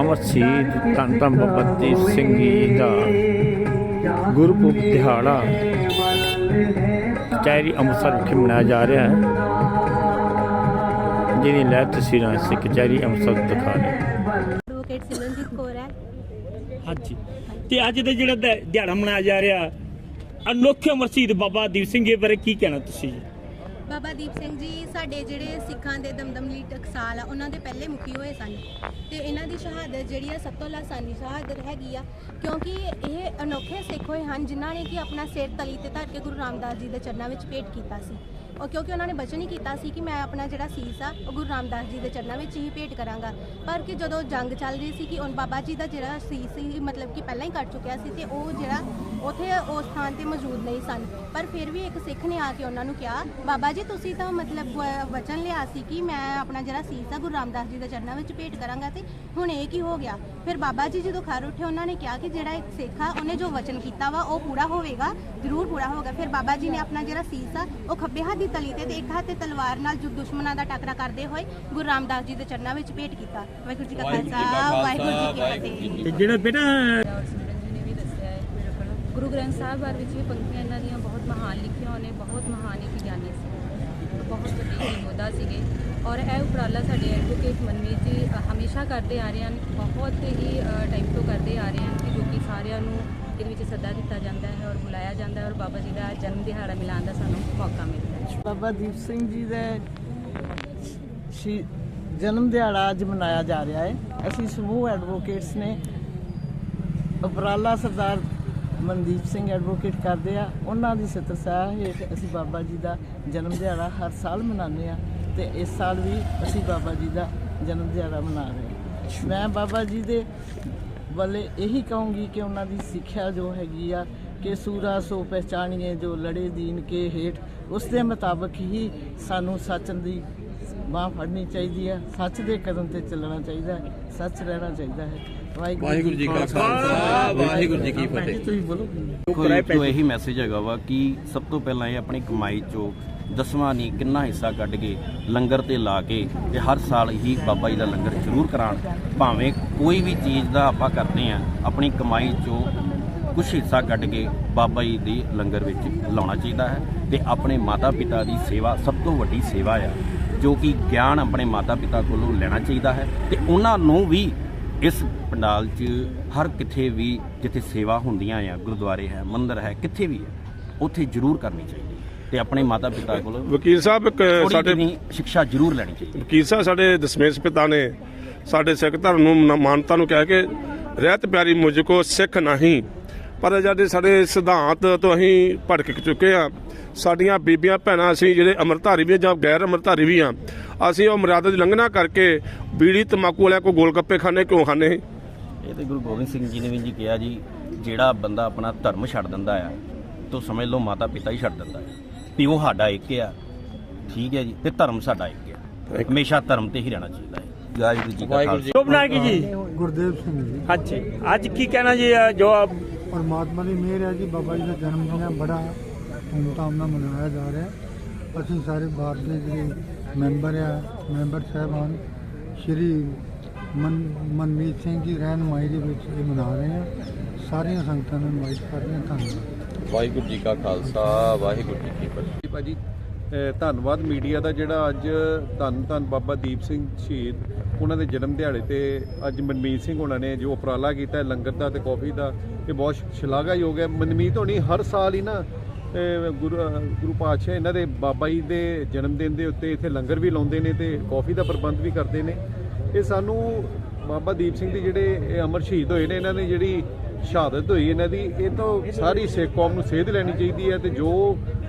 ਅਮਰ ਸ਼ਹੀਦ ਧੰਨ ਧੰਨ ਬਾਬਾ ਦੀਪ ਸਿੰਘ ਜੀ ਦਾ ਗੁਰਪੁਰਬ ਦਿਹਾੜਾ ਕਚਹਿਰੀ ਅੰਮ੍ਰਿਤਸਰ ਵਿਖੇ ਮਨਾਇਆ ਜਾ ਰਿਹਾ ਹੈ। ਜਿਹਦੀ ਲੈ ਤਸਵੀਰਾਂ ਅਸੀਂ ਕਚਹਿਰੀ ਅੰਮ੍ਰਿਤਸਰ ਦਿਖਾ ਰਹੇ ਐਡਵੋਕੇਟ ਸਿਮਰਨਜੀਤ ਕੌਰ ਹੈ। ਹਾਂਜੀ। ਤੇ ਅੱਜ ਦੇ ਜਿਹੜਾ ਦਿਹਾੜਾ ਮਨਾਇਆ ਜਾ ਰਿਹਾ ਅਨੋਖੇ ਮਰਸੀਦ ਬਾਬਾ ਦੀਪ ਸਿੰਘ ਜੀ ਬਾਰੇ ਕੀ ਕਹਿਣਾ ਤੁਸੀਂ ਜੀ? ਬਾਬਾ ਦੀਪ ਸਿੰਘ ਜੀ, ਸਾਡੇ ਜਿਹੜੇ ਸਿੱਖਾਂ ਦੇ ਦਮਦਮ ਲਈ ਟਕਸਾਲ ਆ, ਉਹਨਾਂ ਦੇ ਪਹਿਲੇ ਮੁਖੀ ਹੋਏ ਸਨ। ਤੇ ਇਹਨਾਂ ਦੀ ਸ਼ਹਾਦਤ ਜਿਹੜੀ ਆ, ਸਭ ਤੋਂ ਲਾਸਾਨੀ ਸ਼ਹਾਦਤ ਹੈਗੀ ਆ, ਕਿਉਂਕਿ ਇਹ ਅਨੋਖੇ ਸਿੱਖ ਹੋਏ ਹਨ, ਜਿਨ੍ਹਾਂ ਨੇ ਕਿ ਆਪਣਾ ਸਿਰ ਤਲੀ ਤੇ ਧਰ ਕੇ ਗੁਰੂ ਰਾਮਦਾਸ ਜੀ ਦੇ ਚਰਨਾਂ ਵਿੱਚ ਭੇਟ ਕੀਤਾ ਸੀ। ਉਹ ਕਿਉਂਕਿ ਉਹਨਾਂ ਨੇ ਬਚਨ ਹੀ ਕੀਤਾ ਸੀ ਕਿ ਮੈਂ ਆਪਣਾ ਜਿਹੜਾ ਸੀਸ ਆ, ਉਹ ਗੁਰੂ ਰਾਮਦਾਸ ਜੀ ਦੇ ਚਰਨਾਂ ਵਿੱਚ ਹੀ ਭੇਟ ਕਰਾਂਗਾ। ਪਰ ਕਿ ਜਦੋਂ ਜੰਗ ਚੱਲ ਰਹੀ ਸੀ ਕਿ ਉਹ ਬਾਬਾ ਜੀ ਦਾ ਜਿਹੜਾ ਸੀਸ ਸੀ ਮਤਲਬ ਕਿ ਪਹਿਲਾਂ ਹੀ ਕੱਟ ਚੁੱਕਿਆ ਸੀ ਤੇ ਉਹ ਜਿਹੜਾ ਉਥੇ ਉਸ ਥਾਂ ਤੇ ਮੌਜੂਦ ਨਹੀਂ ਸਨ। ਪਰ ਫਿਰ ਵੀ ਇੱਕ ਸਿੱਖ ਨੇ ਆ ਕੇ ਉਹਨਾਂ ਨੂੰ ਕਿਹਾ, ਬਾਬਾ ਜੀ, ਤੁਸੀਂ ਤਾਂ ਮਤਲਬ ਵਚਨ ਲਿਆ ਸੀ ਕਿ ਮੈਂ ਆਪਣਾ ਜਿਹੜਾ ਸੀਸ ਆ, ਗੁਰੂ ਰਾਮਦਾਸ ਜੀ ਦੇ ਚਰਨਾਂ ਵਿੱਚ ਭੇਟ ਕਰਾਂਗਾ ਤੇ ਹੁਣ ਇਹ ਕੀ ਹੋ ਗਿਆ? ਫਿਰ ਬਾਬਾ ਜੀ ਜਦੋਂ ਖਰ ਉੱਠੇ, ਉਹਨਾਂ ਨੇ ਕਿਹਾ ਕਿ ਜਿਹੜਾ ਇੱਕ ਸਿੱਖ ਆ, ਉਹਨੇ ਜੋ ਵਚਨ ਕੀਤਾ ਵਾ, ਉਹ ਪੂਰਾ ਹੋਵੇਗਾ, ਜ਼ਰੂਰ ਪੂਰਾ ਹੋਵੇਗਾ। ਫਿਰ ਬਾਬਾ ਜੀ ਨੇ ਆਪਣਾ ਜਿਹੜਾ ਸੀਸ ਆ, ਉਹ ਖੱਬੇ ਹੱਥ ਦੀ ਤਲੀ ਤੇ ਤੇ ਇੱਕ ਹੱਥ ਤੇ ਤਲਵਾਰ ਨਾਲ ਜੋ ਦੁਸ਼ਮਣਾਂ ਦਾ ਟਾਕਰਾ ਕਰਦੇ ਹੋਏ ਗੁਰੂ ਰਾਮਦਾਸ ਜੀ ਦੇ ਚਰਨਾਂ ਵਿੱਚ ਭੇਟ ਕੀਤਾ। ਵਾਹਿਗੁਰੂ ਜੀ ਕਾ ਖਾਲਸਾ ਵਾਹਿਗੁਰੂ ਜੀ ਕੀ ਫਤਿਹ ਤੇ ਜਿਹੜਾ ਬੇਟਾ ਔਰ ਸਿਮਰਨ ਜੀ ਨੇ ਵੀ ਦੱਸਿਆ ਹੈ ਗੁਰੂ ਗ੍ਰੰਥ ਸਾਹਿਬ ਬਾਰੇ ਵਿੱਚ ਵੀ ਪੰਕਤੀਆਂ ਇਹਨਾਂ ਦੀਆਂ ਬਹੁਤ ਮਹਾਨ ਲਿਖੀਆਂ ਉਹਨੇ ਬਹੁਤ ਮਹਾਨ ਇੱਕ ਗਿਆਨੀ ਸੀ। ਬਹੁਤ ਵੱਡੇ ਯੋਧਾ ਸੀਗੇ। ਔਰ ਇਹ ਉਪਰਾਲਾ ਸਾਡੇ ਐਡਵੋਕੇਟ ਮਨਮੀਤ ਜੀ ਹਮੇਸ਼ਾ ਕਰਦੇ ਆ ਰਹੇ ਹਨ ਬਹੁਤ ਹੀ ਟਾਈਮ ਤੋਂ ਕਰਦੇ ਆ ਰਹੇ ਹਨ ਕਿ ਜੋ ਕਿ ਸਾਰਿਆਂ ਨੂੰ ਇਹਦੇ ਵਿੱਚ ਸੱਦਾ ਦਿੱਤਾ ਜਾਂਦਾ ਹੈ ਔਰ ਬੁਲਾਇਆ ਜਾਂਦਾ ਹੈ ਔਰ ਬਾਬਾ ਜੀ ਦਾ ਜਨਮ ਦਿਹਾੜਾ ਮਿਲਾਉਣ ਦਾ ਸਾਨੂੰ ਮੌਕਾ ਮਿਲਦਾ ਹੈ ਬਾਬਾ ਦੀਪ ਸਿੰਘ ਜੀ ਦੇ ਸ਼ੀ, ਜਨਮ ਦਿਹਾੜਾ ਅੱਜ ਮਨਾਇਆ ਜਾ ਰਿਹਾ ਹੈ। ਅਸੀਂ ਸਮੂਹ ਐਡਵੋਕੇਟਸ ਨੇ ਉਪਰਾਲਾ ਸਰਦਾਰ ਮਨਦੀਪ ਸਿੰਘ ਐਡਵੋਕੇਟ ਕਰਦੇ ਆ। ਉਹਨਾਂ ਦੀ ਸਤਿਕਾਰ ਹੇਠ ਅਸੀਂ ਬਾਬਾ ਜੀ ਦਾ ਜਨਮ ਦਿਹਾੜਾ ਹਰ ਸਾਲ ਮਨਾਉਂਦੇ ਆ ਤੇ ਇਸ ਸਾਲ ਵੀ ਅਸੀਂ ਬਾਬਾ ਜੀ ਦਾ ਜਨਮ ਦਿਹਾੜਾ ਮਨਾ ਰਹੇ ਹਾਂ। ਮੈਂ ਬਾਬਾ ਜੀ ਦੇ ਵੱਲੇ ਇਹੀ ਕਹੂੰਗੀ ਕਿ ਉਹਨਾਂ ਦੀ ਸਿੱਖਿਆ ਜੋ ਹੈਗੀ ਆ, ਕਿ ਸੂਰਾ ਸੋ ਪਹਿਚਾਨੀਏ ਜੋ ਲੜੇ ਦੀਨ ਕੇ ਹੇਠ ਉਸ ਦੇ ਮੁਤਾਬਕ ਹੀ ਸਾਨੂੰ ਸੱਚ ਦੀ ਬਾਹ ਫੜਨੀ ਚਾਹੀਦੀ ਹੈ ਸੱਚ ਦੇ ਕਦਮ ਤੇ ਚੱਲਣਾ ਚਾਹੀਦਾ ਹੈ ਸੱਚ ਰਹਿਣਾ ਚਾਹੀਦਾ ਹੈ। ਵਾਹਿਗੁਰੂ ਜੀ ਕਾ ਖਾਲਸਾ। ਵਾਹਿਗੁਰੂ ਜੀ ਕੀ ਫਤਿਹ। ਤੁਸੀਂ ਬੋਲੋ। ਕੋਈ ਤੋਂ ਇਹੀ ਮੈਸੇਜ ਹੈਗਾ ਵਾ ਕਿ ਸਭ ਤੋਂ ਪਹਿਲਾਂ ਇਹ ਆਪਣੀ ਕਮਾਈ ਚੋਂ ਦਸਵਾਂ ਨਹੀਂ ਕਿੰਨਾ ਹਿੱਸਾ ਕੱਢ ਕੇ ਲੰਗਰ ਤੇ ਲਾ ਕੇ ਤੇ ਹਰ ਸਾਲ ਹੀ ਬਾਬਾ ਜੀ ਦਾ ਲੰਗਰ ਜ਼ਰੂਰ ਕਰਾਣ। ਭਾਵੇਂ ਕੋਈ ਵੀ ਚੀਜ਼ ਦਾ ਆਪਾਂ ਕਰਦੇ ਆ ਆਪਣੀ ਕਮਾਈ ਚੋਂ ਕੁਝ ਹਿੱਸਾ ਕੱਢ ਕੇ ਬਾਬਾ ਜੀ ਦੇ ਲੰਗਰ ਵਿੱਚ ਲਾਉਣਾ ਚਾਹੀਦਾ ਹੈ ਤੇ ਆਪਣੇ ਮਾਤਾ ਪਿਤਾ ਦੀ ਸੇਵਾ ਸਭ ਤੋਂ ਵੱਡੀ ਸੇਵਾ ਆ ਜੋ ਕਿ ਗਿਆਨ ਆਪਣੇ ਮਾਤਾ ਪਿਤਾ ਕੋਲੋਂ ਲੈਣਾ ਚਾਹੀਦਾ ਹੈ ਤੇ ਉਹਨਾਂ ਨੂੰ ਵੀ ਇਸ ਪੰਡਾਲ 'ਚ ਹਰ ਕਿਥੇ ਵੀ ਜਿੱਥੇ ਸੇਵਾ ਹੁੰਦੀਆਂ ਆ ਗੁਰਦੁਆਰੇ ਹੈ ਮੰਦਿਰ ਹੈ ਕਿੱਥੇ ਵੀ ਹੈ ਉੱਥੇ ਜ਼ਰੂਰ ਕਰਨੀ ਚਾਹੀਦੀ ਹੈ ਤੇ ਆਪਣੇ ਮਾਤਾ ਪਿਤਾ ਕੋਲੋਂ ਵਕੀਲ ਸਾਹਿਬ ਇੱਕ ਸਾਡੇ ਸਿੱਖਿਆ ਜ਼ਰੂਰ ਲੈਣੀ ਚਾਹੀਦੀ ਵਕੀਲ ਸਾਹਿਬ ਸਾਡੇ ਦਸਮੇਸ਼ ਪਿਤਾ ਨੇ ਸਾਡੇ ਸਿੱਖ ਧਰਮ ਨੂੰ ਮਾਨਤਾ ਨੂੰ ਕਹਿ ਕੇ ਰਹਿਤ ਪਿਆਰੀ ਮੁਝ ਕੋ ਸਿੱਖ ਨਹੀਂ। ਪਰ ਜਿਹੜੇ ਸਾਡੇ ਸਿਧਾਂਤ ਤੋਂ ਅਸੀਂ ਭਟਕ ਚੁੱਕੇ ਆ ਸਾਡੀਆਂ ਬੀਬੀਆਂ ਭੈਣਾਂ ਅਸੀਂ ਜਿਹੜੇ ਅੰਮ੍ਰਿਤਧਾਰੀ ਵੀ ਆ ਜਾਂ ਗੈਰ ਅੰਮ੍ਰਿਤਧਾਰੀ ਵੀ ਆ ਅਸੀਂ ਉਹ ਮਰਿਆਦਾ ਦੀ ਲੰਘਣਾ ਕਰਕੇ ਬੀੜੀ ਤਮਾਕੂ ਵਾਲਿਆਂ ਕੋ ਗੋਲ ਗੱਪੇ ਖਾਣੇ ਕਿਉਂ ਖਾਣੇ ਇਹ ਤੇ ਗੁਰੂ ਗੋਬਿੰਦ ਸਿੰਘ ਜੀ ਨੇ ਵੀ ਜੀ ਕਿਹਾ ਜੀ ਜਿਹੜਾ ਬੰਦਾ ਆਪਣਾ ਧਰਮ ਛੱਡ ਦਿੰਦਾ ਆ ਤੋ ਸਮਝ ਲਓ ਮਾਤਾ ਪਿਤਾ ਹੀ ਛੱਡ ਦਿੰਦਾ ਹੈ ਪਿਓ ਸਾਡਾ ਇੱਕ ਆ ਠੀਕ ਹੈ ਜੀ ਤੇ ਧਰਮ ਸਾਡਾ ਇੱਕ ਆ। ਹਮੇਸ਼ਾ ਧਰਮ ਤੇ ਹੀ ਰਹਿਣਾ ਚਾਹੀਦਾ ਹੈ। ਵਾਹਿਗੁਰੂ ਜੀ ਕਾ ਖਾਲਸਾ। ਗੁਰਦੇਵ ਸਿੰਘ ਜੀ। ਹਾਂਜੀ। ਅੱਜ ਕੀ ਕਹਿਣਾ ਜੀ ਜੋ ਪਰਮਾਤਮਾ ਦੀ ਮਿਹਰ ਹੈ ਜੀ ਬਾਬਾ ਜੀ ਦਾ ਜਨਮ ਦਿਨ ਹੈ ਬੜਾ ਧੂਮਧਾਮ ਨਾਲ ਮਨਾਇਆ ਜਾ ਰਿਹਾ ਹੈ। ਅਸੀਂ ਸਾਰੇ ਭਾਰਤ ਦੇ ਜਿਹੜੇ ਮੈਂਬਰ ਆ ਮੈਂਬਰ ਸਾਹਿਬਾਨ ਸ਼੍ਰੀ ਮਨ ਮਨਮੀਤ ਸਿੰਘ ਜੀ ਰਹਿਨਮਾਈ ਦੇ ਵਿੱਚ ਇਹ ਮਨਾ ਰਹੇ ਹਾਂ। ਸਾਰੀਆਂ ਸੰਗਤਾਂ ਨੂੰ ਇਨਵਾਈਟ ਕਰ ਰਹੇ ਹਾਂ ਧੰਨਵਾਦ। ਵਾਹਿਗੁਰੂ ਜੀ ਕਾ ਖਾਲਸਾ ਵਾਹਿਗੁਰੂ ਜੀ ਕੀ ਫਤਿਹ। ਜੀ ਭਾਜੀ ਧੰਨਵਾਦ ਮੀਡੀਆ ਦਾ ਜਿਹੜਾ ਅੱਜ ਧੰਨ ਧੰਨ ਬਾਬਾ ਦੀਪ ਸਿੰਘ ਸ਼ਹੀਦ ਉਹਨਾਂ ਦੇ ਜਨਮ ਦਿਹਾੜੇ ਤੇ ਅੱਜ ਮਨਮੀਤ ਸਿੰਘ ਉਹਨਾਂ ਨੇ ਜੋ ਉਪਰਾਲਾ ਕੀਤਾ ਹੈ ਲੰਗਰ ਦਾ ਤੇ ਕਾਫੀ ਦਾ ਇਹ ਬਹੁਤ ਸ਼ਲਾਘਾਯੋਗ ਹੈ। ਮਨਮੀਤ ਹੋਣੀ ਹਰ ਸਾਲ ਹੀ ਨਾ ਅਹ ਗੁਰੂ ਗੁਰੂ ਪਾਤਸ਼ਾਹ ਇਹਨਾਂ ਦੇ ਬਾਬਾ ਜੀ ਦੇ ਜਨਮ ਦਿਨ ਦੇ ਉੱਤੇ ਇੱਥੇ ਲੰਗਰ ਵੀ ਲਾਉਂਦੇ ਨੇ ਤੇ ਕਾਫੀ ਦਾ ਪ੍ਰਬੰਧ ਵੀ ਕਰਦੇ ਨੇ। ਇਹ ਸਾਨੂੰ ਬਾਬਾ ਦੀਪ ਸਿੰਘ ਦੇ ਜਿਹੜੇ ਅਮਰ ਸ਼ਹੀਦ ਹੋਏ ਨੇ, ਇਹਨਾਂ ਦੀ ਜਿਹੜੀ ਸ਼ਹਾਦਤ ਹੋਈ ਇਹਨਾਂ ਦੀ, ਇਹ ਤੋਂ ਸਾਰੀ ਸਿੱਖ ਕੌਮ ਨੂੰ ਸੇਧ ਲੈਣੀ ਚਾਹੀਦੀ ਹੈ ਤੇ ਜੋ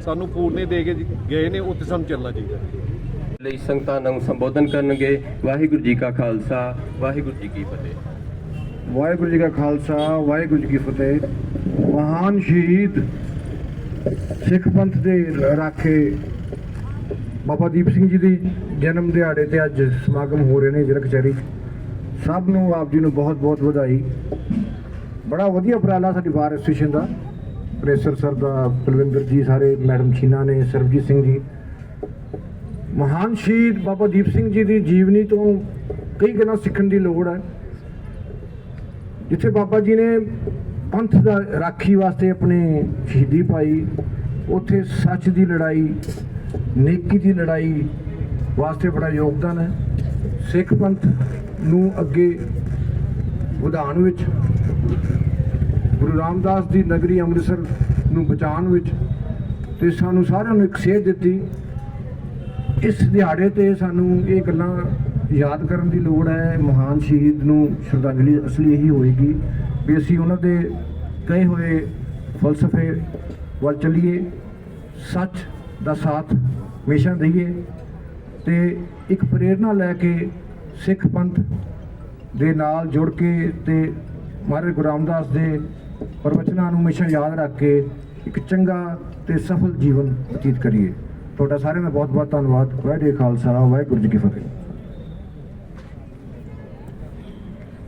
ਸਾਨੂੰ ਪੂਰਨੇ ਦੇ ਕੇ ਗਏ ਨੇ, ਉੱਥੇ ਸਾਨੂੰ ਚੱਲਣਾ ਚਾਹੀਦਾ ਲਈ ਸੰਗਤਾਂ ਨੂੰ ਸੰਬੋਧਨ ਕਰਨਗੇ। ਵਾਹਿਗੁਰੂ ਜੀ ਕਾ ਖਾਲਸਾ, ਵਾਹਿਗੁਰੂ ਜੀ ਕੀ ਫਤਿਹ। ਵਾਹਿਗੁਰੂ ਜੀ ਕਾ ਖਾਲਸਾ, ਵਾਹਿਗੁਰੂ ਜੀ ਕੀ ਫਤਿਹ। ਮਹਾਨ ਸ਼ਹੀਦ ਸਿੱਖ ਪੰਥ ਦੇ ਰਾਖੇ ਬਾਬਾ ਦੀਪ ਸਿੰਘ ਜੀ ਦੀ ਜਨਮ ਦਿਹਾੜੇ ਤੇ ਅੱਜ ਸਮਾਗਮ ਹੋ ਰਹੇ ਨੇ ਜ਼ਿਲ੍ਹਾ ਕਚਹਿਰੀ। ਸਭ ਨੂੰ, ਆਪ ਜੀ ਨੂੰ ਬਹੁਤ ਬਹੁਤ ਵਧਾਈ। ਬੜਾ ਵਧੀਆ ਉਪਰਾਲਾ ਸਾਡੀ ਬਾਰ ਐਸੋਸੀਏਸ਼ਨ ਦਾ। ਪ੍ਰੇਸਰ ਸਰ ਦਾ ਬਲਵਿੰਦਰ ਜੀ, ਸਾਰੇ ਮੈਡਮ ਛੀਨਾ ਨੇ, ਸਰਬਜੀਤ ਸਿੰਘ ਜੀ। ਮਹਾਨ ਸ਼ਹੀਦ ਬਾਬਾ ਦੀਪ ਸਿੰਘ ਜੀ ਦੀ ਜੀਵਨੀ ਤੋਂ ਕਈ ਗੱਲਾਂ ਸਿੱਖਣ ਦੀ ਲੋੜ ਹੈ। ਜਿੱਥੇ ਬਾਬਾ ਜੀ ਨੇ ਪੰਥ ਦਾ ਰਾਖੀ ਵਾਸਤੇ ਆਪਣੇ ਸ਼ਹੀਦੀ ਪਾਈ, ਉੱਥੇ ਸੱਚ ਦੀ ਲੜਾਈ, ਨੇਕੀ ਦੀ ਲੜਾਈ ਵਾਸਤੇ ਬੜਾ ਯੋਗਦਾਨ ਹੈ। ਸਿੱਖ ਪੰਥ ਨੂੰ ਅੱਗੇ ਵਧਾਉਣ ਵਿੱਚ, ਗੁਰੂ ਰਾਮਦਾਸ ਦੀ ਨਗਰੀ ਅੰਮ੍ਰਿਤਸਰ ਨੂੰ ਬਚਾਉਣ ਵਿੱਚ ਤੇ ਸਾਨੂੰ ਸਾਰਿਆਂ ਨੂੰ ਇੱਕ ਸੇਧ ਦਿੱਤੀ। ਇਸ ਦਿਹਾੜੇ ਤੇ ਸਾਨੂੰ ਇਹ ਗੱਲਾਂ ਯਾਦ ਕਰਨ ਦੀ ਲੋੜ ਹੈ, ਮਹਾਨ ਸ਼ਹੀਦ ਨੂੰ ਸ਼ਰਧਾਂਜਲੀ ਅਸਲੀ ਇਹੀ ਹੋਏਗੀ ਵੀ ਅਸੀਂ ਉਹਨਾਂ ਦੇ ਕਹੇ ਹੋਏ ਫਲਸਫੇ ਵੱਲ ਚੱਲੀਏ, ਸੱਚ ਦਾ ਸਾਥ ਹਮੇਸ਼ਾ ਦਈਏ ਤੇ ਇੱਕ ਪ੍ਰੇਰਣਾ ਲੈ ਕੇ ਸਿੱਖ ਪੰਥ ਦੇ ਨਾਲ ਜੁੜ ਕੇ ਤੇ ਮਹਾਰਾਜ ਗੁਰੂ ਰਾਮਦਾਸ ਦੇ ਪ੍ਰਵਚਨਾਂ ਨੂੰ ਹਮੇਸ਼ਾ ਯਾਦ ਰੱਖ ਕੇ ਇੱਕ ਚੰਗਾ ਤੇ ਸਫਲ ਜੀਵਨ ਬਤੀਤ ਕਰੀਏ। ਤੁਹਾਡਾ ਸਾਰਿਆਂ ਦਾ ਬਹੁਤ ਬਹੁਤ ਧੰਨਵਾਦ। ਵਾਹਿਗੁਰੂ ਖਾਲਸਾ, ਵਾਹਿਗੁਰੂ ਜੀ ਕੀ ਫਤਿਹ।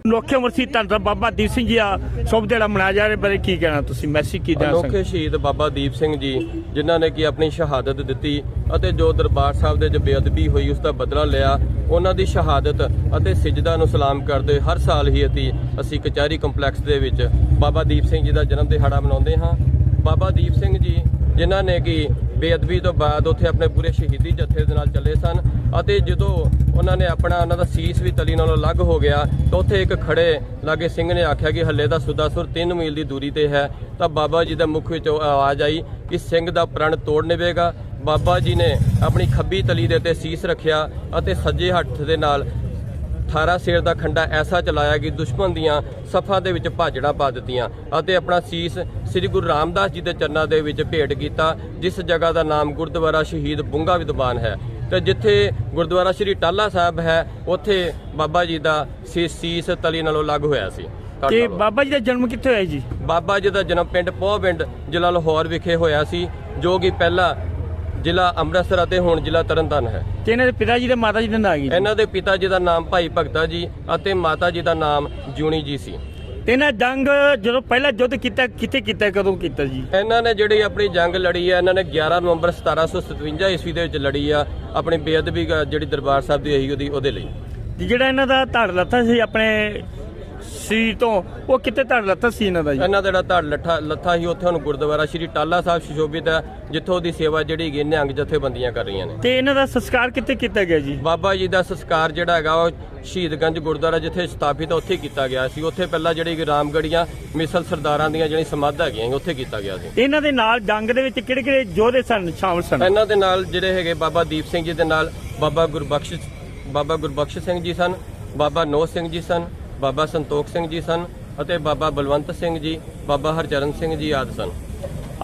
ਅਨੋਖੇ ਮਰਸੀ ਧੰਨ ਬਾਬਾ ਦੀਪ ਸਿੰਘ ਜੀ ਆ ਸ਼ੁਭ ਦਿਹਾੜਾ ਮਨਾਇਆ ਜਾ ਰਿਹਾ ਬਾਰੇ ਕੀ ਕਹਿਣਾ ਤੁਸੀਂ? ਮੈਸੇਜ ਕੀ ਦੇਣਾ ਅਨੋਖੇ ਸ਼ਹੀਦ ਬਾਬਾ ਦੀਪ ਸਿੰਘ ਜੀ ਜਿਨ੍ਹਾਂ ਨੇ ਕਿ ਆਪਣੀ ਸ਼ਹਾਦਤ ਦਿੱਤੀ ਅਤੇ ਜੋ ਦਰਬਾਰ ਸਾਹਿਬ ਦੇ ਜੋ ਬੇਅਦਬੀ ਹੋਈ ਉਸ ਦਾ ਬਦਲਾ ਲਿਆ ਉਹਨਾਂ ਦੀ ਸ਼ਹਾਦਤ ਅਤੇ ਸਿਜਦਾ ਨੂੰ ਸਲਾਮ ਕਰਦੇ ਹਰ ਸਾਲ ਹੀ ਅਸੀਂ ਅਸੀਂ ਕਚਹਿਰੀ ਕੰਪਲੈਕਸ ਦੇ ਵਿੱਚ ਬਾਬਾ ਦੀਪ ਸਿੰਘ ਜੀ ਦਾ ਜਨਮ ਦਿਹਾੜਾ ਮਨਾਉਂਦੇ ਹਾਂ। ਬਾਬਾ ਦੀਪ ਸਿੰਘ ਜੀ ਜਿਨ੍ਹਾਂ ਨੇ ਕਿ ਬੇਅਦਬੀ ਤੋਂ ਬਾਅਦ ਉੱਥੇ ਆਪਣੇ ਪੂਰੇ ਸ਼ਹੀਦੀ ਜਥੇ ਦੇ ਨਾਲ ਚੱਲੇ ਸਨ ਅਤੇ ਜਦੋਂ ਉਹਨਾਂ ਨੇ ਆਪਣਾ ਉਹਨਾਂ ਦਾ ਸੀਸ ਵੀ ਤਲੀ ਨਾਲੋਂ ਅਲੱਗ ਹੋ ਗਿਆ ਤਾਂ ਉੱਥੇ ਇੱਕ ਖੜੇ ਲਾਗੇ ਸਿੰਘ ਨੇ ਆਖਿਆ ਕਿ ਹੱਲੇ ਦਾ ਸੁਦਾਸੁਰ 3 ਮੀਲ ਦੀ ਦੂਰੀ ਤੇ ਹੈ, ਤਾਂ ਬਾਬਾ ਜੀ ਦੇ ਮੁਖ ਵਿੱਚੋਂ ਆਵਾਜ਼ ਆਈ ਕਿ ਸਿੰਘ ਦਾ ਪ੍ਰਣ ਤੋੜ ਨਿਵੇਗਾ। ਬਾਬਾ ਜੀ ਨੇ ਆਪਣੀ ਖੱਬੀ ਤਲੀ ਦੇ ਉੱਤੇ ਸੀਸ ਰੱਖਿਆ ਅਤੇ ਸੱਜੇ ਹੱਥ ਦੇ ਨਾਲ 18 ਸੇਰ ਦਾ ਖੰਡਾ ਐਸਾ ਚਲਾਇਆ ਕਿ ਦੁਸ਼ਮਣ ਦੀਆਂ ਸਫਾਂ ਦੇ ਵਿੱਚ ਭਾਜੜਾ ਪਾ ਦਿੱਤੀਆਂ ਅਤੇ ਆਪਣਾ ਸੀਸ ਸ੍ਰੀ ਗੁਰੂ ਰਾਮਦਾਸ ਜੀ ਦੇ ਚਰਨਾਂ ਦੇ ਵਿੱਚ ਭੇਟ ਕੀਤਾ ਜਿਸ ਜਗ੍ਹਾ ਦਾ ਨਾਮ ਗੁਰਦੁਆਰਾ ਸ਼ਹੀਦ ਬੁੰਗਾ ਵਿਦਵਾਨ ਹੈ। ਤੇ ਜਿੱਥੇ ਗੁਰਦੁਆਰਾ ਸ੍ਰੀ ਟਾਲਾ ਸਾਹਿਬ ਹੈ ਉੱਥੇ ਬਾਬਾ ਜੀ ਦਾ ਸੀਸ ਤਲੀ ਨਾਲੋਂ ਲੱਗ ਹੋਇਆ ਸੀ। ਤੇ। ਬਾਬਾ ਜੀ ਦਾ ਜਨਮ ਕਿੱਥੇ ਹੋਇਆ ਜੀ? ਬਾਬਾ ਜੀ ਦਾ ਜਨਮ ਪਿੰਡ ਪੋਹਬਿੰਡ ਜ਼ਿਲ੍ਹਾ ਲਾਹੌਰ ਵਿਖੇ ਹੋਇਆ ਸੀ ਜੋ ਕਿ ਪਹਿਲਾਂ ਜ਼ਿਲ੍ਹਾ ਅੰਮ੍ਰਿਤਸਰ ਅਤੇ ਹੁਣ ਜ਼ਿਲ੍ਹਾ ਤਰਨਤਾਰਨ ਹੈ। ਤੇ ਇਹਨਾਂ ਦੇ ਪਿਤਾ ਜੀ ਤੇ ਮਾਤਾ ਜੀ ਦਾ ਨਾਂ ਕੀ ਜੀ? ਇਹਨਾਂ ਦੇ ਪਿਤਾ ਜੀ ਦਾ ਨਾਮ ਭਾਈ ਭਗਤਾ ਜੀ ਅਤੇ ਮਾਤਾ ਜੀ ਦਾ ਨਾਮ ਜੂਣੀ ਜੀ ਸੀ। ਤੇ ਇਹਨਾਂ ਜੰਗ ਜਦੋਂ ਪਹਿਲਾ ਯੁੱਧ ਕੀਤਾ ਕਿੱਥੇ ਕੀਤਾ ਕਦੋਂ ਕੀਤਾ ਜੀ? ਇਹਨਾਂ ਨੇ ਜਿਹੜੀ ਆਪਣੀ ਜੰਗ ਲੜੀ ਹੈ ਇਹਨਾਂ ਨੇ 11 ਨਵੰਬਰ 1757 ਈਸਵੀ ਦੇ ਵਿੱਚ ਲੜੀ ਆ ਆਪਣੀ ਬੇਅਦਬੀ ਕ- ਜਿਹੜੀ ਦਰਬਾਰ ਸਾਹਿਬ ਦੀ ਹੋਈ ਉਹਦੀ ਉਹਦੇ ਲਈ। ਤੇ ਜਿਹੜਾ ਇਹਨਾਂ ਦਾ ਧੜ ਲੱਥਾ ਸੀ ਆਪਣੇ ਸੀ ਤੋਂ ਉਹ ਕਿੱਥੇ ਧੜ ਲੱਥਾ ਸੀ ਇਹਨਾਂ ਦਾ ਜੀ? ਇਹਨਾਂ ਦਾ ਜਿਹੜਾ ਧੜ ਲੱਠਾ ਲੱਥਾ ਸੀ ਉੱਥੇ ਹੁਣ ਗੁਰਦੁਆਰਾ ਸ਼੍ਰੀ ਟਾਲਾ ਸਾਹਿਬ ਸੁਸ਼ੋਭਿਤ ਹੈ ਜਿੱਥੋਂ ਦੀ ਸੇਵਾ ਜਿਹੜੀ ਹੈਗੀ ਨਿਹੰਗ ਜਥੇਬੰਦੀਆਂ ਕਰ ਰਹੀਆਂ ਨੇ। ਤੇ ਇਹਨਾਂ ਦਾ ਸੰਸਕਾਰ ਕਿੱਥੇ ਕੀਤਾ ਗਿਆ ਜੀ? ਬਾਬਾ ਜੀ ਦਾ ਸੰਸਕਾਰ ਜਿਹੜਾ ਹੈਗਾ ਉਹ ਸ਼ਹੀਦਗੰਜ ਗੁਰਦੁਆਰਾ ਜਿੱਥੇ ਸਥਾਪਿਤ ਉੱਥੇ ਕੀਤਾ ਗਿਆ ਸੀ। ਉੱਥੇ ਪਹਿਲਾਂ ਜਿਹੜੀ ਰਾਮਗੜੀਆਂ ਮਿਸਲ ਸਰਦਾਰਾਂ ਦੀਆਂ ਜਿਹੜੀ ਸਮਾਧਾਂ ਹੈਗੀਆਂ ਸੀ, ਉੱਥੇ ਕੀਤਾ ਗਿਆ ਸੀ। ਇਹਨਾਂ ਦੇ ਨਾਲ ਜੰਗ ਦੇ ਵਿੱਚ ਕਿਹੜੇ ਕਿਹੜੇ ਯੋਧੇ ਸਨ ਸ਼ਾਮਲ ਸਨ? ਇਹਨਾਂ ਦੇ ਨਾਲ ਜਿਹੜੇ ਹੈਗੇ ਬਾਬਾ ਦੀਪ ਸਿੰਘ ਜੀ ਦੇ ਨਾਲ ਬਾਬਾ ਗੁਰਬਖਸ਼ ਬਾਬਾ ਗੁਰਬਖਸ਼ ਸਿੰਘ ਜੀ ਸਨ ਬਾਬਾ ਨੋਹ ਸਿੰਘ ਜੀ ਸਨ ਬਾਬਾ ਸੰਤੋਖ ਸਿੰਘ ਜੀ ਸਨ ਅਤੇ ਬਾਬਾ ਬਲਵੰਤ ਸਿੰਘ ਜੀ ਬਾਬਾ ਹਰਚਰਨ ਸਿੰਘ ਜੀ ਆਦਿ ਸਨ।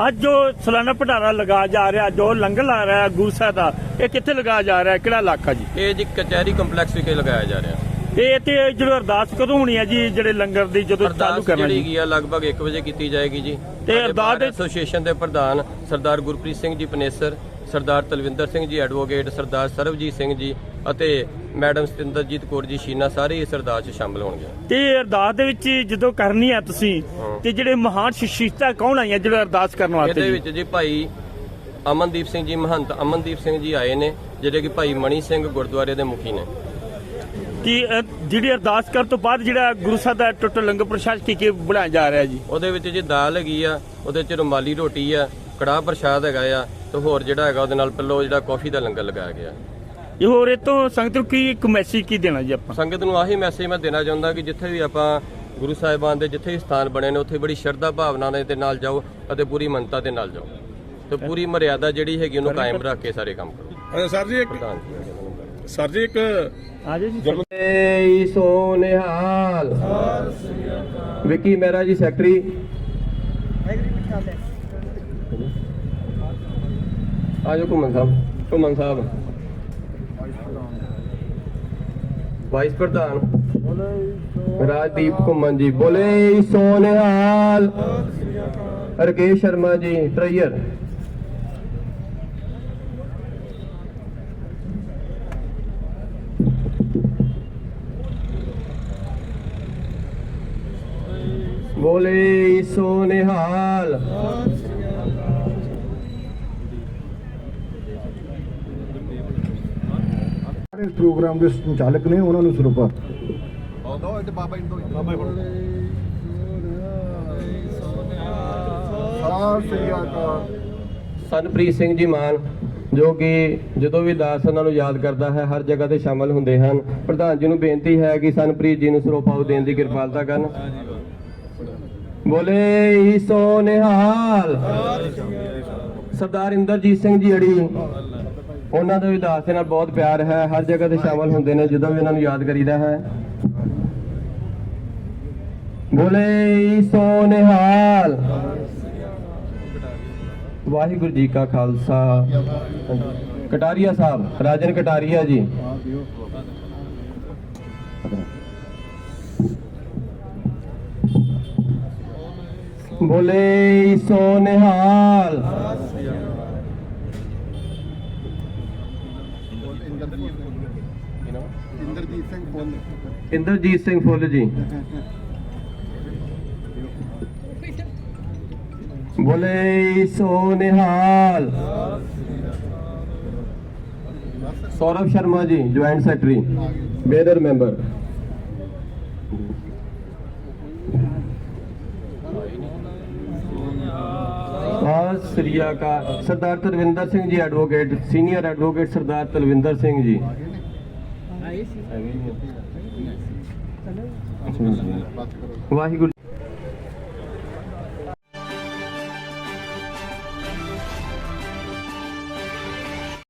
ਅੱਜ ਜੋ ਸਾਲਾਨਾ ਭੰਡਾਰਾ ਲਗਾ ਜਾ ਰਿਹਾ ਜੋ ਲੰਗਰ ਲਾ ਰਿਹਾ ਗੁਰੂ ਸਾਹਿਬ ਦਾ ਇਹ ਕਿੱਥੇ ਲਗਾਇਆ ਜਾ ਰਿਹਾ ਕਿਹੜਾ ਇਲਾਕਾ ਜੀ? ਇਹ ਜੀ ਕਚਹਿਰੀ ਕੰਪਲੈਕਸ ਵਿਖੇ ਲਗਾਇਆ ਜਾ ਰਿਹਾ। ਇਹ ਤੇ ਜਦੋਂ ਅਰਦਾਸ ਕਦੋਂ ਹੋਣੀ ਹੈ ਜੀ ਜਿਹੜੇ ਲੰਗਰ ਦੀ ਜਦੋਂ ਚਾਲੂ ਕਰਨਾ? ਜਿਹੜੀ ਜੀ ਆ ਲਗਭਗ 1 ਵਜੇ ਕੀਤੀ ਜਾਏਗੀ ਜੀ। ਤੇ ਅਰਦਾਸ ਐਸੋਸੀਏਸ਼ਨ ਦੇ ਪ੍ਰਧਾਨ ਸਰਦਾਰ ਗੁਰਪ੍ਰੀਤ ਸਿੰਘ ਜੀ ਪਨੇਸਰ ਸਰਦਾਰ ਤਲਵਿੰਦਰ ਸਿੰਘ ਜੀ ਐਡਵੋਕੇਟ ਸਰਦਾਰ ਸਰਬਜੀਤ ਸਿੰਘ ਜੀ ਅਤੇ ਮੈਡਮ ਸਤਿੰਦਰਜੀਤ ਕੌਰ ਜੀ ਸ਼ੀਨਾ ਸਾਰੇ ਇਸ ਅਰਦਾਸ 'ਚ ਸ਼ਾਮਲ ਹੋਣਗੇ ਤੇ ਅਰਦਾਸ ਦੇ ਵਿੱਚ ਜਦੋਂ ਕਰਨੀ ਆ ਤੁਸੀਂ। ਤੇ ਜਿਹੜੇ ਮਹਾਨ ਸ਼ਖਸੀਅਤਾਂ ਕੌਣ ਆਈਆਂ ਜਿਹੜੇ ਅਰਦਾਸ ਕਰਨ ਵਾਸਤੇ ਇਹਦੇ? ਵਿੱਚ ਜੀ ਭਾਈ ਅਮਨਦੀਪ ਸਿੰਘ ਜੀ ਮਹੰਤ ਅਮਨਦੀਪ ਸਿੰਘ ਜੀ ਆਏ ਨੇ ਜਿਹੜੇ ਕਿ ਭਾਈ ਮਣੀ ਸਿੰਘ ਗੁਰਦੁਆਰੇ ਦੇ ਮੁਖੀ ਨੇ ਕਿ ਜਿਹੜੀ ਅਰਦਾਸ ਕਰਨ ਤੋਂ ਬਾਅਦ ਜਿਹੜਾ ਗੁਰੂ ਸਾਹਿਬ ਦਾ ਟੁੱਟ ਲੰਗਰ ਪ੍ਰਸ਼ਾਦ ਕੀ ਕੀ ਬਣਾਇਆ ਜਾ ਰਿਹਾ ਜੀ ਉਹਦੇ ਵਿੱਚ ਜੀ ਦਾਲ ਹੈਗੀ ਆ ਉਹਦੇ ਚ ਰੁਮਾਲੀ ਰੋਟੀ ਆ ਕੜਾਹ ਪ੍ਰਸ਼ਾਦ ਹੈਗਾ ਆ ਤੇ ਹੋਰ ਜਿਹੜਾ ਹੈਗਾ ਉਹਦੇ ਨਾਲ ਪੱਲੋ ਜਿਹੜਾ ਕਾਫੀ ਦਾ ਲੰਗਰ ਲਗਾਇਆ ਗਿਆ ਇਹ ਹੋਰ ਇਹ ਤੋਂ ਸੰਗਤ ਨੂੰ ਕੀ ਇੱਕ ਮੈਸੇਜ ਕੀ ਦੇਣਾ ਜੀ ਆਪਾਂ? ਸੰਗਤ ਨੂੰ ਆਹੀ ਮੈਸੇਜ ਮੈਂ ਦੇਣਾ ਚਾਹੁੰਦਾ ਕਿ ਜਿੱਥੇ ਵੀ ਆਪਾਂ ਗੁਰੂ ਸਾਹਿਬਾਨ ਦੇ ਜਿੱਥੇ ਵੀ ਸਥਾਨ ਬਣੇ ਨੇ ਉੱਥੇ ਬੜੀ ਸ਼ਰਧਾ ਭਾਵਨਾ ਦੇ ਨਾਲ ਜਾਓ ਅਤੇ ਪੂਰੀ ਮੰਨਤਾ ਦੇ ਨਾਲ ਜਾਓ। ਤੇ ਪੂਰੀ ਮਰਿਆਦਾ ਜਿਹੜੀ ਹੈਗੀ ਉਹਨੂੰ ਕਾਇਮ ਰੱਖ ਕੇ ਸਾਰੇ ਕੰਮ ਕਰੋ। ਸਰ ਜੀ ਇੱਕ ਜੀ ਸਰ ਜੀ ਇੱਕ ਆ ਜੀ ਏ ਸੋ ਨਿਹਾਲ ਵਿੱਕੀ ਮਹਿਰਾ ਜੀ ਸੈਕਟਰੀ। ਆਜੋ ਘੁੰਮਣ ਸਾਹਿਬ ਘੁੰਮਣ ਸਾਹਿਬ। ਵਾਈਸ ਪ੍ਰਧਾਨ ਰਾਜਦੀਪ ਘੁੰਮਣ ਜੀ ਬੋਲੇ ਸੋ ਨਿਹਾਲ ਰਕੇਸ਼ ਸ਼ਰਮਾ ਜੀ ਟ੍ਰੇਅਰ। ਬੋਲੇ ਸੋ ਇਸ ਪ੍ਰੋਗਰਾਮ ਦੇ ਸੰਚਾਲਕ ਨੇ ਉਹਨਾਂ ਨੂੰ ਸਰੂਪਾ। ਦੋ ਇੱਥੇ ਬਾਬਾ ਇੰਦੋ ਬਾਬਾ ਸਨਪ੍ਰੀਤ ਸਿੰਘ ਜੀ ਮਾਨ ਜੋ ਕਿ ਜਦੋਂ ਵੀ ਦਾਸ ਉਹਨਾਂ ਨੂੰ ਯਾਦ ਕਰਦਾ ਹੈ ਹਰ ਜਗ੍ਹਾ ਤੇ ਸ਼ਾਮਲ ਹੁੰਦੇ ਹਨ। ਪ੍ਰਧਾਨ ਜੀ ਨੂੰ ਬੇਨਤੀ ਹੈ ਕਿ ਸਨਪ੍ਰੀਤ ਜੀ ਨੂੰ ਸਰੋਪਾਉ ਦੇਣ ਦੀ ਕਿਰਪਾਲਤਾ ਕਰਨ। ਬੋਲੇ ਈਸੋ ਨਿਹਾਲ ਸਰਦਾਰ ਇੰਦਰਜੀਤ ਸਿੰਘ ਜੀ ਅੜੀ। ਉਹਨਾਂ ਦਾ ਵੀ ਦਾਸ ਦੇ ਨਾਲ ਬਹੁਤ ਪਿਆਰ ਹੈ, ਹਰ ਜਗ੍ਹਾ ਤੇ ਸ਼ਾਮਲ ਹੁੰਦੇ ਨੇ, ਜਦੋਂ ਵੀ ਉਹਨਾਂ ਨੂੰ ਯਾਦ ਕਰੀਦਾ ਹੈ। ਬੋਲੇ ਈਸੋ ਨਿਹਾਲ। ਵਾਹਿਗੁਰੂ ਜੀ ਕਾ ਖਾਲਸਾ। ਕਟਾਰੀਆ ਸਾਹਿਬ, ਰਾਜਨ ਕਟਾਰੀਆ ਜੀ। ਬੋਲੇ ਸੋ ਨਿਹਾਲ। ਇੰਦਰਜੀਤ ਸਿੰਘ ਪੁੰਨ ਇੰਦਰਜੀਤ ਸਿੰਘ ਫੁੱਲ ਜੀ। ਬੋਲੇ ਸੋ ਨਿਹਾਲ ਸੌਰਵ ਸ਼ਰਮਾ ਜੀ, ਜੁਆਇੰਟ ਸੈਕਟਰੀ ਬੇਦਰ ਮੈਂਬਰ। ਸ੍ਰੀ ਅਕਾਲ Sardar Talwinder Singh ji advocate senior advocate Sardar Talwinder Singh ji. Waheguru